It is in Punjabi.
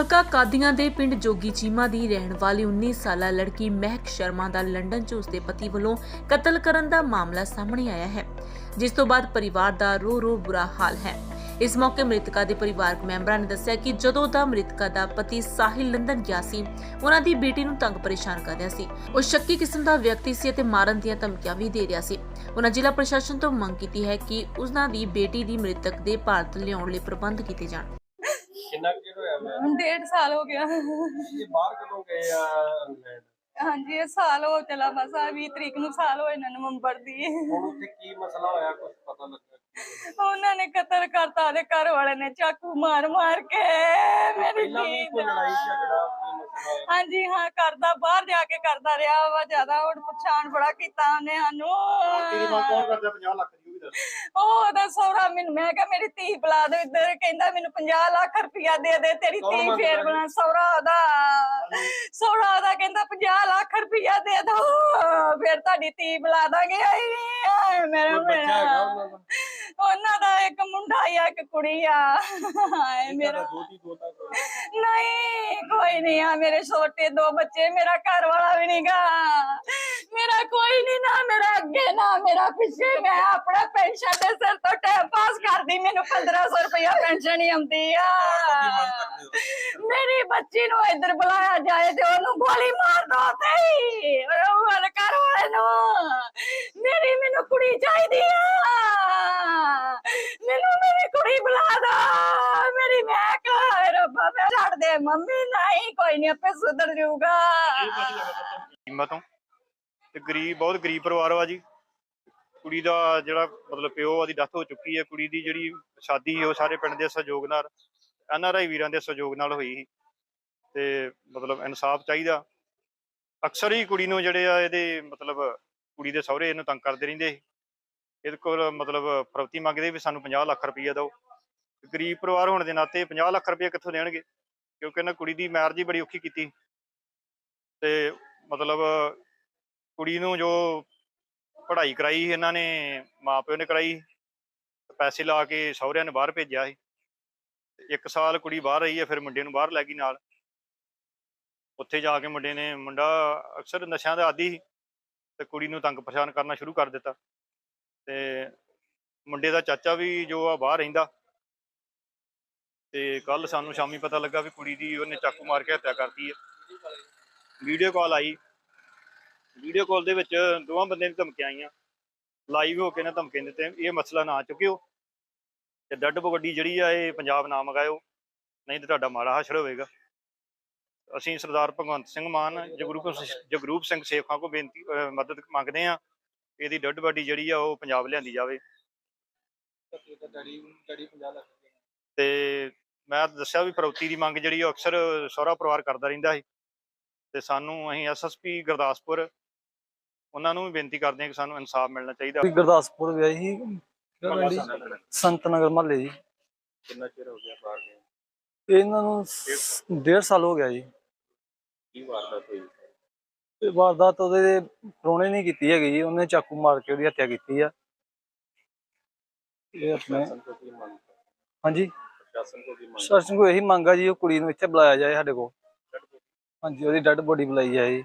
ਹਲਕਾ ਕਾਦੀਆਂ ਦੇ ਪਿੰਡ ਜੋਗੀ ਚੀਮਾ ਦੀ ਰਹਿਣ ਵਾਲੀ 19 ਸਾਲਾ ਲੜਕੀ ਮਹਿਕ ਸ਼ਰਮਾ ਦਾ ਲੰਡਨ 'ਚ ਉਸਦੇ ਪਤੀ ਵੱਲੋਂ ਕਤਲ ਕਰਨ ਦਾ ਮਾਮਲਾ ਸਾਹਮਣੇ ਆਇਆ ਹੈ, ਜਿਸ ਤੋਂ ਬਾਅਦ ਪਰਿਵਾਰ ਦਾ ਰੋ ਰੋ ਬੁਰਾ ਹਾਲ ਹੈ। ਇਸ ਮੌਕੇ ਮ੍ਰਿਤਕਾ ਦੇ ਪਰਿਵਾਰਕ ਮੈਂਬਰਾਂ ਨੇ ਦੱਸਿਆ ਕਿ ਜਦੋਂ ਦਾ ਮ੍ਰਿਤਕਾ ਦਾ ਪਤੀ ਸਾਹਿਲ ਲੰਡਨ ਗਿਆ ਸੀ, ਉਹਨਾਂ ਦੀ ਬੇਟੀ ਨੂੰ ਤੰਗ ਪਰੇਸ਼ਾਨ ਕਰ ਰਿਹਾ ਸੀ। ਉਹ ਸ਼ੱਕੀ ਕਿਸਮ ਦਾ ਵਿਅਕਤੀ ਸੀ ਅਤੇ ਮਾਰਨ ਦੀਆਂ ਧਮਕੀਆਂ ਵੀ ਦੇ ਰਿਹਾ ਸੀ। ਉਹਨਾਂ ਜ਼ਿਲ੍ਹਾ ਪ੍ਰਸ਼ਾਸਨ ਤੋਂ ਮੰਗ ਕੀਤੀ ਹੈ ਕਿ ਉਹਨਾਂ ਦੀ ਬੇਟੀ ਦੀ ਮ੍ਰਿਤਕ ਦੇ ਭਾਰਤ ਲਿਆਉਣ ਲਈ ਪ੍ਰਬੰਧ ਕੀਤੇ ਜਾਣ। ਕਿੰਨਾ ਕੁ ਚਿਰ ਹੋਇਆ ਮੈਂ? ਹੁਣ ਡੇਢ ਸਾਲ ਹੋ ਗਿਆ। ਇਹ ਬਾਹਰ ਕਦੋਂ ਗਏ ਆ ਇੰਗਲੈਂਡ? ਹਾਂਜੀ ਇਹ ਸਾਲ ਹੋ ਚਲਾ ਬਸ ਆ 20 ਤਰੀਕ ਨੂੰ ਸਾਲ ਹੋਏ ਨਾ ਨਵੰਬਰ ਦੀ। ਹੁਣ ਉੱਥੇ ਕੀ ਮਸਲਾ ਹੋਇਆ ਕੁਝ ਪਤਾ ਲੱਗਾ? ਉਹਨਾਂ ਨੇ ਕਤਲ ਕਰਤਾ ਦੇ ਘਰ ਵਾਲੇ ਨੇ ਚਾਕੂ ਮਾਰ ਮਾਰ ਕੇ। ਮੇਰੀ ਪਹਿਲਾਂ ਵੀ ਧੀ ਕੋਈ ਦਾ। ਲੜਾਈ ਝਗੜਾ ਕੋਈ ਮਸਲਾ ਹੋਇਆ? ਹਾਂਜੀ ਹਾਂ ਕਰਦਾ ਬਾਹਰ ਜਾ ਕੇ ਕਰਦਾ ਰਿਹਾ ਵਾ ਜ਼ਿਆਦਾ ਹੁਣ ਪਛਾਣ ਬੜਾ ਕੀਤਾ ਉਹਨੇ ਸਾਨੂੰ। ਕਰਦਾ 50 ਲੱਖ ਦੀ ਉਹ ਉਹਦਾ ਸਹੁਰਾ ਮੈਨੂੰ ਮੈਂ ਕਿਹਾ ਮੇਰੀ ਧੀ ਬੁਲਾ ਦੇ ਇੱਧਰ ਕਹਿੰਦਾ ਮੈਨੂੰ 50 ਲੱਖ ਰੁਪਇਆ ਦੇ ਦੇ ਤੇਰੀ ਧੀ ਫੇਰ? ਬਣਾ ਸਹੁਰਾ ਉਹਦਾ ਸਹੁਰਾ ਉਹਦਾ ਕਹਿੰਦਾ 50 ਲੱਖ ਰੁਪਇਆ ਦੇ ਦੋ ਫੇਰ ਤੁਹਾਡੀ ਧੀ ਬੁਲਾ ਦਾਂਗੇ ਆਈ ਆਏ ਮੇਰਾ ਮੇਰਾ। ਉਹਨਾਂ ਦਾ। ਇੱਕ ਮੁੰਡਾ ਆ ਇੱਕ ਕੁੜੀ ਆ। ਮੇਰਾ। ਨਹੀਂ ਕੋਈ ਨਹੀਂ ਆ ਮੇਰੇ ਛੋਟੇ ਦੋ ਬੱਚੇ ਮੇਰਾ ਘਰ ਵਾਲਾ ਵੀ ਨਹੀਂਗਾ ਮੇਰਾ ਕੋਈ ਨਹੀਂ ਨਾ ਮੇਰਾ ਅੱਗੇ ਨਾ ਮੇਰਾ ਪਿੱਛੇ। ਮੈਂ ਆਪਣਾ ਪੈਨਸ਼ਨ ਦੇ ਸਿਰ ਤੋਂ ਟਾਈਮ ਪਾਸ ਕਰਦੀ। ਮੈਨੂੰ 1500 ਰੁਪਇਆ ਪੈਨਸ਼ਨ ਹੀ ਆਉਂਦੀ ਆ। ਮੇਰੀ ਬੱਚੀ ਨੂੰ ਇੱਧਰ ਬੁਲਾਇਆ ਜਾਏ ਤੇ ਉਹਨੂੰ ਗੋਲੀ ਮਾਰ ਦੋ ਤੇ ਉਹ ਵਾਲੇ ਘਰ ਵਾਲੇ ਨੂੰ। ਮੇਰੀ ਮੈਨੂੰ ਕੁੜੀ ਚਾਹੀਦੀ ਆ। ਮੈਨੂੰ ਮੇਰੀ ਕੁੜੀ ਬੁਲਾ ਦੋ। ਮੇਰੀ ਮੈਂ ਕਹ ਰੱਬਾ ਮੈਂ ਛੱਡ ਦੇ। ਮੰਮੀ ਨਹੀਂ ਕੋਈ ਨਹੀਂ ਆਪੇ ਸੁਧਰ ਜਾਊਗਾ। ਕੀਮਾ ਤੋਂ ਤੇ ਗਰੀਬ, ਬਹੁਤ ਗਰੀਬ ਪਰਿਵਾਰ ਵਾ ਜੀ। ਕੁੜੀ ਦਾ ਜਿਹੜਾ ਮਤਲਬ ਪਿਓ ਦੀ ਡੈਥ ਹੋ ਚੁੱਕੀ ਹੈ। ਕੁੜੀ ਦੀ ਜਿਹੜੀ ਸ਼ਾਦੀ ਸੀ, ਉਹ ਸਾਰੇ ਪਿੰਡ ਦੇ ਸਹਿਯੋਗ ਨਾਲ, ਐਨ ਆਰ ਆਈ ਵੀਰਾਂ ਦੇ ਸਹਿਯੋਗ ਨਾਲ ਹੋਈ ਸੀ। ਤੇ ਮਤਲਬ ਇਨਸਾਫ ਚਾਹੀਦਾ। ਅਕਸਰ ਹੀ ਕੁੜੀ ਨੂੰ ਜਿਹੜੇ ਆ, ਇਹਦੇ ਮਤਲਬ ਕੁੜੀ ਦੇ ਸਹੁਰੇ ਇਹਨੂੰ ਤੰਗ ਕਰਦੇ ਰਹਿੰਦੇ ਸੀ। ਇਹਦੇ ਕੋਲ ਮਤਲਬ ਫਰੌਤੀ ਮੰਗਦੇ ਵੀ ਸਾਨੂੰ 50 ਲੱਖ ਰੁਪਈਆ ਦਿਓ। ਗਰੀਬ ਪਰਿਵਾਰ ਹੋਣ ਦੇ ਨਾਤੇ 50 ਲੱਖ ਰੁਪਈਆ ਕਿੱਥੋਂ ਦੇਣਗੇ? ਕਿਉਂਕਿ ਇਹਨਾਂ ਕੁੜੀ ਦੀ ਮੈਰਿਜ ਹੀ ਬੜੀ ਔਖੀ ਕੀਤੀ। ਤੇ ਮਤਲਬ ਕੁੜੀ ਨੂੰ ਜੋ ਪੜ੍ਹਾਈ ਕਰਾਈ ਸੀ, ਇਹਨਾਂ ਨੇ ਮਾਪਿਓ ਨੇ ਕਰਾਈ ਤੇ ਪੈਸੇ ਲਾ ਕੇ ਸਹੁਰਿਆਂ ਨੇ ਬਾਹਰ ਭੇਜਿਆ ਸੀ। ਇੱਕ ਸਾਲ ਕੁੜੀ ਬਾਹਰ ਰਹੀ ਹੈ, ਫਿਰ ਮੁੰਡੇ ਨੂੰ ਬਾਹਰ ਲੈ ਗਈ ਨਾਲ। ਉੱਥੇ ਜਾ ਕੇ ਮੁੰਡੇ ਨੇ, ਮੁੰਡਾ ਅਕਸਰ ਨਸ਼ਿਆਂ ਦਾ ਆਦੀ ਸੀ ਤੇ ਕੁੜੀ ਨੂੰ ਤੰਗ ਪਰੇਸ਼ਾਨ ਕਰਨਾ ਸ਼ੁਰੂ ਕਰ ਦਿੱਤਾ। ਤੇ ਮੁੰਡੇ ਦਾ ਚਾਚਾ ਵੀ ਜੋ ਆ, ਬਾਹਰ ਰਹਿੰਦਾ। ਤੇ ਕੱਲ ਸਾਨੂੰ ਸ਼ਾਮੀ ਪਤਾ ਲੱਗਾ ਵੀ ਕੁੜੀ ਦੀ ਉਹਨੇ ਚਾਕੂ ਮਾਰ ਕੇ ਹੱਤਿਆ ਕਰਤੀ ਹੈ। ਵੀਡੀਓ ਕਾਲ ਆਈ। ਵੀਡੀਓ ਕਾਲ ਦੇ ਵਿੱਚ ਦੋਵਾਂ ਬੰਦਿਆਂ ਦੀ ਧਮਕੀਆਂ ਆਈਆਂ। ਲਾਈਵ ਹੋ ਕੇ ਨਾ ਧਮਕੀਆਂ ਦਿੱਤੇ ਇਹ ਮਸਲਾ ਨਾ ਚੁੱਕਿਓ। ਤੇ ਡੱਡ ਬਗੱਡੀ ਜਿਹੜੀ ਆ, ਇਹ ਪੰਜਾਬ ਨਾ ਮਗਾਇਓ ਨਹੀਂ ਤੇ ਤੁਹਾਡਾ ਮਾੜਾ ਹਾਸ਼ਰ ਹੋਵੇਗਾ। ਅਸੀਂ ਸਰਦਾਰ ਭਗਵੰਤ ਸਿੰਘ ਮਾਨ, ਜਗਰੂਪ ਜਗਰੂਪ ਸਿੰਘ ਸੇਖਾਂ ਕੋ ਬੇਨਤੀ ਮਦਦ ਮੰਗਦੇ ਆ ਇਹਦੀ ਡੱਡ ਬਾਡੀ ਜਿਹੜੀ ਆ, ਉਹ ਪੰਜਾਬ ਲਿਆਂਦੀ ਜਾਵੇ। ਧੱਕੇ ਤਾਂ ਡੈਡੀ ਡੈਡੀ 50 ਲੱਖ ਦੇ। ਤੇ ਮੈਂ ਦੱਸਿਆ ਵੀ ਫਰੌਤੀ ਦੀ ਮੰਗ ਜਿਹੜੀ ਉਹ ਅਕਸਰ ਸਹੁਰਾ ਪਰਿਵਾਰ ਕਰਦਾ ਰਹਿੰਦਾ ਸੀ। ਤੇ ਸਾਨੂੰ ਅਸੀਂ ਐਸਐਸਪੀ ਗੁਰਦਾਸਪੁਰ ਉਹਨਾਂ ਨੂੰ ਵੀ ਬੇਨਤੀ ਕਰਦੇ ਹਾਂ ਕਿ ਸਾਨੂੰ ਇਨਸਾਫ ਮਿਲਣਾ ਚਾਹੀਦਾ। ਗੁਰਦਾਸਪੁਰ ਵਿਆਹੀ ਸੀ? ਸੰਤ ਨਗਰ ਮਹੱਲੇ ਜੀ। ਕਿੰਨਾ ਚਿਰ ਹੋ ਗਿਆ ਬਾਹਰ ਗਏ? ਇਹਨਾਂ ਨੂੰ ਸ- ਡੇਢ ਸਾਲ। ਹੋ ਗਿਆ ਜੀ। ਕੀ ਵਾਰਦਾਤ ਹੋਈ? ਤੇ ਵਾਰਦਾਤ ਉਹਦੇ ਪ੍ਰਾਹੁਣੇ ਨੇ ਕੀਤੀ ਹੈਗੀ ਜੀ। ਉਹਨੇ ਚਾਕੂ ਮਾਰ ਕੇ ਉਹਦੀ ਹੱਤਿਆ ਕੀਤੀ ਆ। ਇਹ ਆਪਣੇ ਹਾਂਜੀ। ਪ੍ਰਸ਼ਾਸਨ ਤੋਂ ਕੀ ਮੰਗ? ਸ਼ਾਸਨ ਕੋ ਇਹੀ ਮੰਗ ਆ ਜੀ ਉਹ ਕੁੜੀ ਨੂੰ ਇੱਥੇ ਬੁਲਾਇਆ ਜਾਏ ਸਾਡੇ ਕੋਲ। ਹਾਂਜੀ ਉਹਦੀ ਡੈਡ ਬੋਡੀ ਬੁਲਾਈ ਜਾਏ ਜੀ।